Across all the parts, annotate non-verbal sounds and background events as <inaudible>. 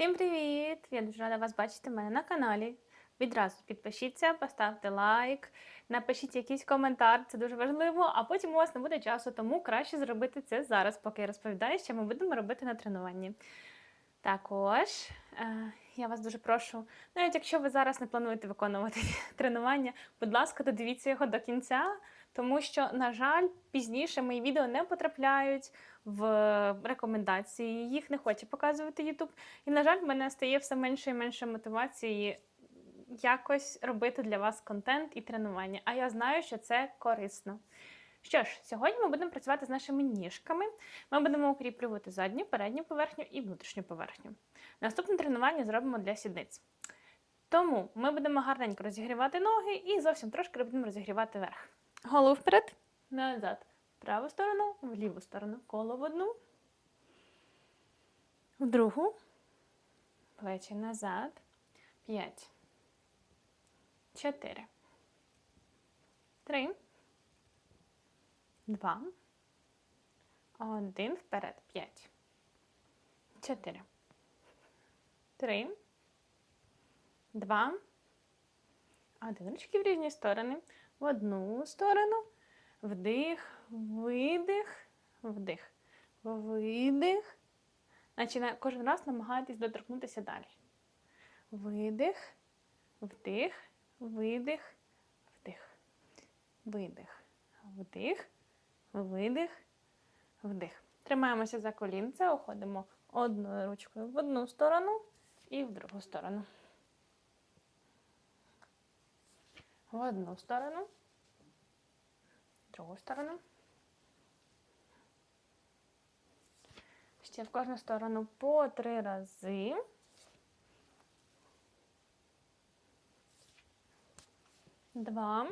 Всім привіт! Я дуже рада вас бачити мене на каналі. Відразу підпишіться, поставте лайк, напишіть якийсь коментар, це дуже важливо, а потім у вас не буде часу, тому краще зробити це зараз, поки я розповідаю, що ми будемо робити на тренуванні. Також е, я вас дуже прошу, навіть якщо ви зараз не плануєте виконувати <laughs> тренування, будь ласка, додивіться його до кінця, тому що, на жаль, пізніше мої відео не потрапляють в рекомендації, їх не хоче показувати YouTube. І, на жаль, в мене стає все менше і менше мотивації якось робити для вас контент і тренування. А я знаю, що це корисно. Що ж, сьогодні ми будемо працювати з нашими ніжками. Ми будемо укріплювати задню, передню поверхню і внутрішню поверхню. Наступне тренування зробимо для сідниць. Тому ми будемо гарненько розігрівати ноги і зовсім трошки будемо розігрівати верх. Голову вперед, назад. В праву сторону, в ліву сторону. Коло в одну, в другу, плечі назад. П'ять. Чотири. Три. Два. Один. Вперед. П'ять. Чотири. Три. Два. Один. Ручки в різні сторони. В одну сторону. Вдих, видих, вдих. Видих. Значить, кожен раз намагайтесь доторкнутися далі. Видих, вдих, видих, вдих. Видих, вдих, видих, вдих. Тримаємося за колінце, уходимо одною ручкою в одну сторону і в другу сторону. В одну сторону, в другу сторону. Ще в кожну сторону по три рази. Два.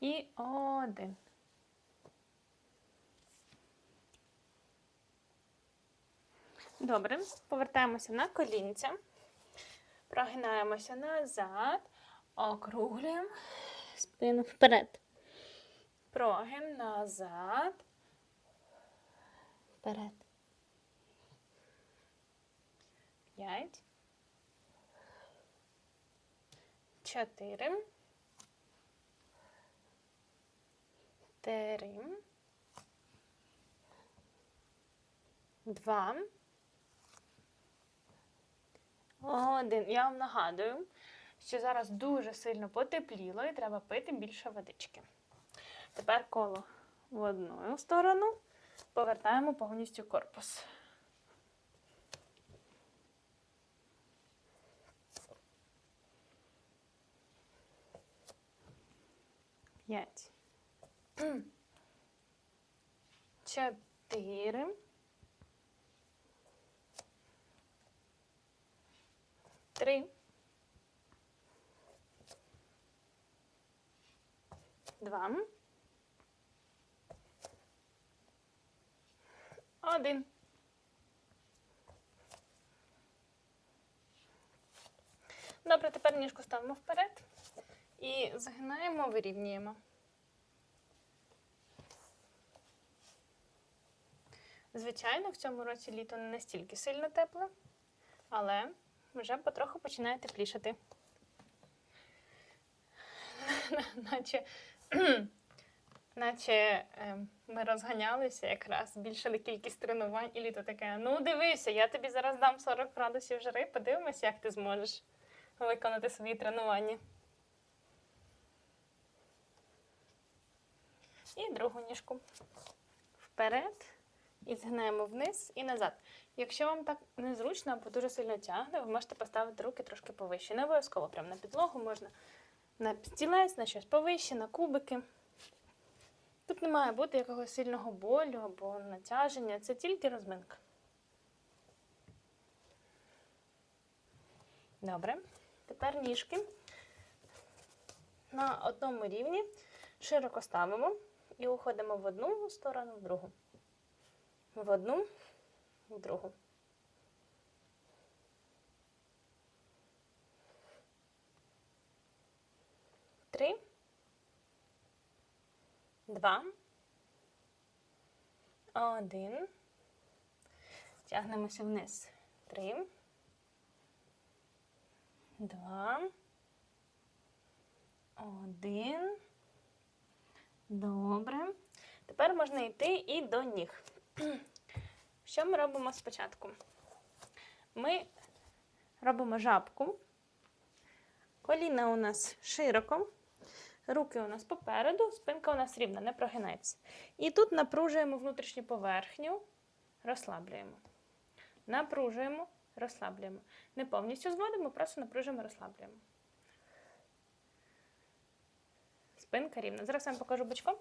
І один. Добре, повертаємося на колінця. Прогинаємося назад, округлюємо спину вперед. Прогин назад. Вперед. П'ять. Чотири. Три. Два. Один. Я вам нагадую, що зараз дуже сильно потепліло і треба пити більше водички. Тепер коло в одну сторону. Повертаємо повністю корпус. П'ять. <clears throat> Чотири. Три. Два. Один. Добре, тепер ніжку ставимо вперед і загинаємо, вирівнюємо. Звичайно, в цьому році літо не настільки сильно тепле, але вже потроху починає теплішати. <laughs> Наче, <clears throat> наче ем, ми розганялися якраз, збільшили кількість тренувань, і літо таке: ну дивися, я тобі зараз дам 40 градусів жари, подивимось, як ти зможеш виконати свої тренування. І другу ніжку вперед. І згинаємо вниз і назад. Якщо вам так незручно або дуже сильно тягне, ви можете поставити руки трошки повище. Не обов'язково прямо на підлогу, можна на стілець, на щось повище, на кубики. Тут не має бути якогось сильного болю або натяження, це тільки розминка. Добре. Тепер ніжки на одному рівні широко ставимо і уходимо в одну сторону, в другу. В одну, в другу. Три. Два. Один. Тягнемося вниз. Три. Два. Один. Добре. Тепер можна йти і до ніг. <clears throat> Що ми робимо спочатку? Ми робимо жабку. Коліна у нас широко. Руки у нас попереду, спинка у нас рівна, не прогинається. І тут напружуємо внутрішню поверхню, розслаблюємо. Напружуємо, розслаблюємо. Не повністю зводимо, просто напружуємо, розслаблюємо. Спинка рівна. Зараз я вам покажу бочком.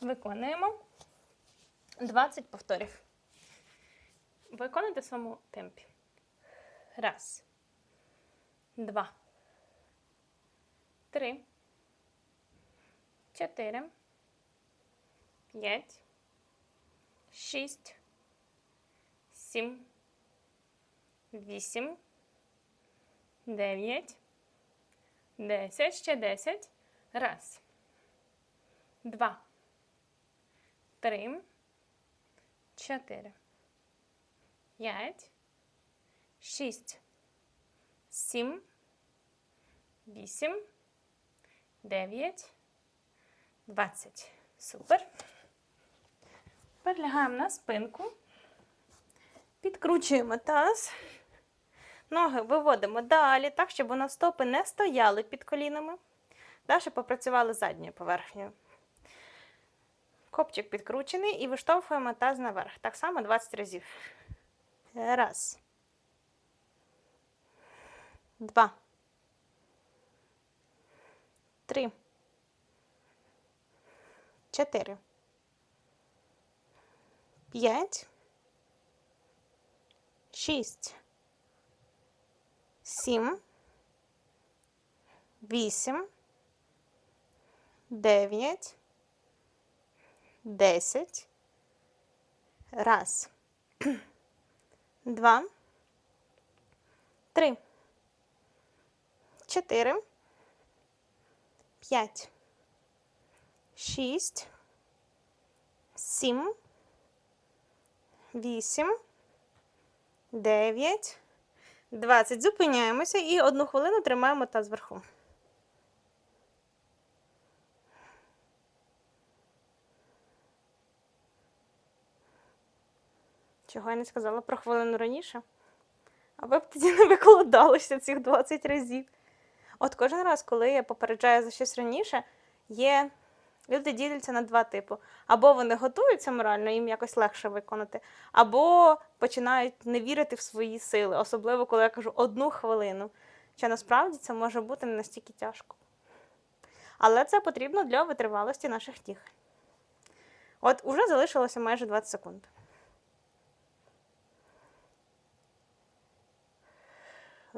Виконуємо 20 повторів. Виконуйте в своєму темпі. Раз. Два. Три. Чотири. П'ять. Шість. Сім. Вісім. Дев'ять. Десять. Ще десять. Раз. Два. Три. Чотири. П'ять. Шість. Сім. Вісім. Дев'ять. Двадцять. Супер. Тепер лягаємо на спинку. Підкручуємо таз. Ноги виводимо далі, так, щоб у нас стопи не стояли під колінами. Далі попрацювали задньою поверхнею. Копчик підкручений і виштовхуємо таз наверх. Так само 20 разів. Раз. Два. Три. Чотири. П'ять. Шість. Сім. Вісім. Дев'ять. Десять. Раз. Два. Три. Чотири. П'ять. Шість. Сім. Вісім. Дев'ять. Двадцять. Зупиняємося і одну хвилину тримаємо таз зверху. Чого я не сказала про хвилину раніше? А ви б тоді не викладалися цих 20 разів. От кожен раз, коли я попереджаю за щось раніше, є люди діляться на два типи. Або вони готуються морально, їм якось легше виконати, або починають не вірити в свої сили, особливо коли я кажу одну хвилину. Що насправді це може бути не настільки тяжко. Але це потрібно для витривалості наших ніг. От уже залишилося майже 20 секунд.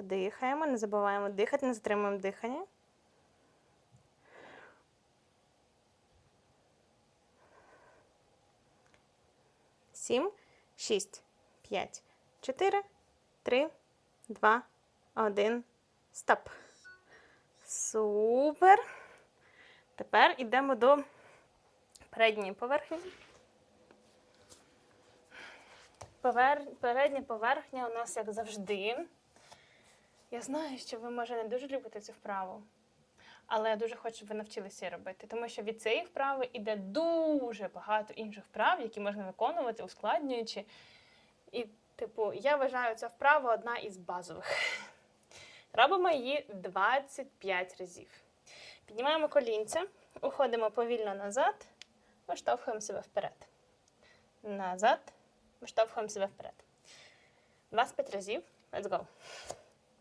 Дихаємо, не забуваємо дихати, не затримуємо дихання. Сім, шість, п'ять, чотири, три, два, один. Стоп. Супер. Тепер йдемо до передньої поверхні. Повер... Передня поверхня у нас, як завжди. Я знаю, що ви, може, не дуже любите цю вправу, але я дуже хочу, щоб ви навчилися її робити, тому що від цієї вправи йде дуже багато інших вправ, які можна виконувати, ускладнюючи. І, типу, я вважаю, ця вправа одна із базових. Робимо її 25 разів. Піднімаємо колінця, уходимо повільно назад, виштовхуємо себе вперед. Назад, виштовхуємо себе вперед. 25 разів. Let's go.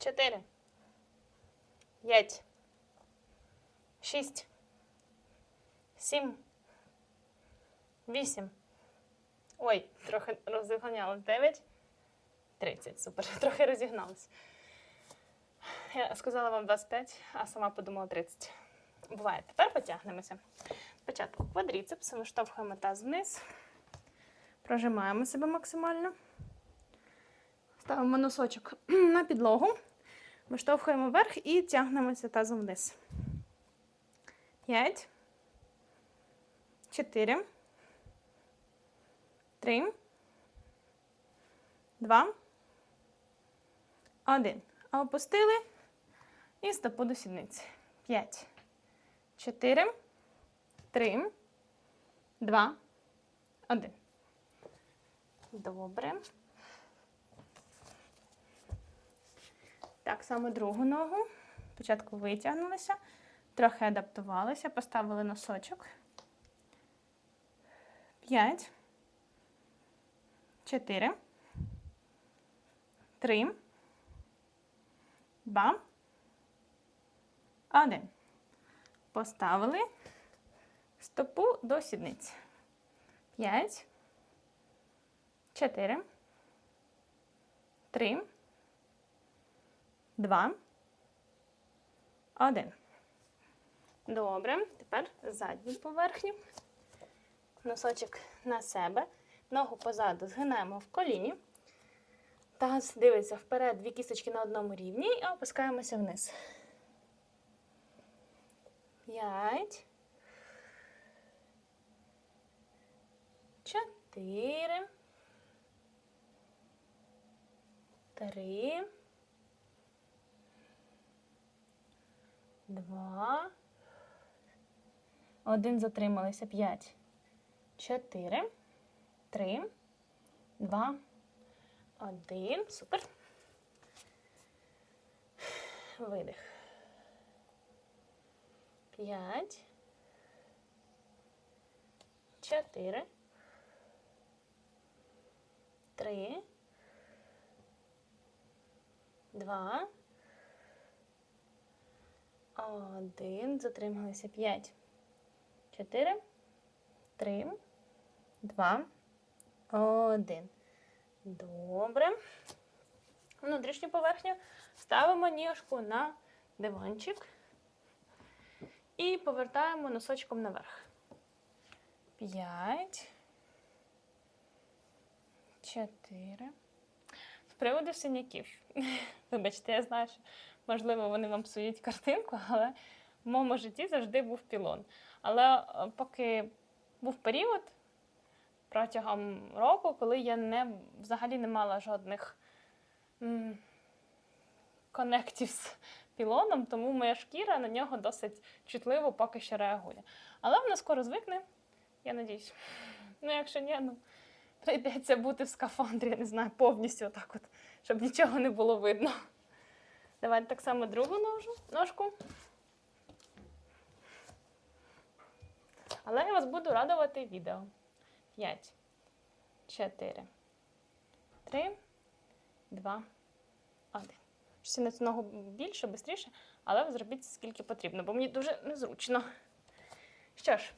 Чотири. П'ять. Шість. Сім. Вісім. Ой, трохи розігнялась. Дев'ять. Тридцять. Супер. <laughs> Трохи розігналась. Я сказала вам 25, а сама подумала 30. Буває. Тепер потягнемося. Спочатку квадріцепс, виштовхуємо таз вниз. Прожимаємо себе максимально. Ставимо носочок <clears throat> на підлогу. Виштовхуємо вверх і тягнемося тазом вниз. П'ять. Чотири. Три. Два. Один. А опустили і стопу до сідниці. П'ять. Чотири. Три. Два. Один. Добре. Так само другу ногу. Спочатку витягнулися, трохи адаптувалися, поставили носочок. П'ять. Чотири. Три. Два. Один. Поставили стопу до сідниці. П'ять. Чотири. Три. Два. Один. Добре. Тепер задню поверхню. Носочок на себе. Ногу позаду згинаємо в коліні. Таз дивиться вперед, дві кісточки на одному рівні і опускаємося вниз. П'ять. Чотири. Три. Два. Один затрималися. П'ять. Чотири. Три. Два. Один. Супер. Видих. П'ять. Чотири. Три. Два. Один. Затрималися. П'ять. Чотири. Три. Два. Один. Добре. Внутрішню поверхню ставимо ніжку на диванчик і повертаємо носочком наверх. П'ять. Чотири. З приводу синяків. <laughs> Вибачте, я знаю, що можливо вони вам псують картинку, <laughs> але в моєму житті завжди був пілон. Але е, поки був період протягом року, коли я не, взагалі не мала жодних м, конектів з пілоном, тому моя шкіра на нього досить чутливо поки що реагує. Але вона скоро звикне, я надіюсь. <laughs> Ну, якщо ні, ну прийдеться бути в скафандрі, я не знаю, повністю отак от, щоб нічого не було видно. Давайте так само другу ножу, ножку. Але я вас буду радувати відео. 5, 4, 3, 2, 1. Ще на цю ногу більше, швидше, але ви зробіть скільки потрібно, бо мені дуже незручно. Що ж,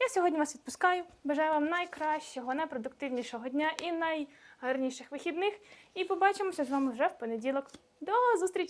я сьогодні вас відпускаю. Бажаю вам найкращого, найпродуктивнішого дня і найгарніших вихідних. І побачимося з вами вже в понеділок. До зустрічі!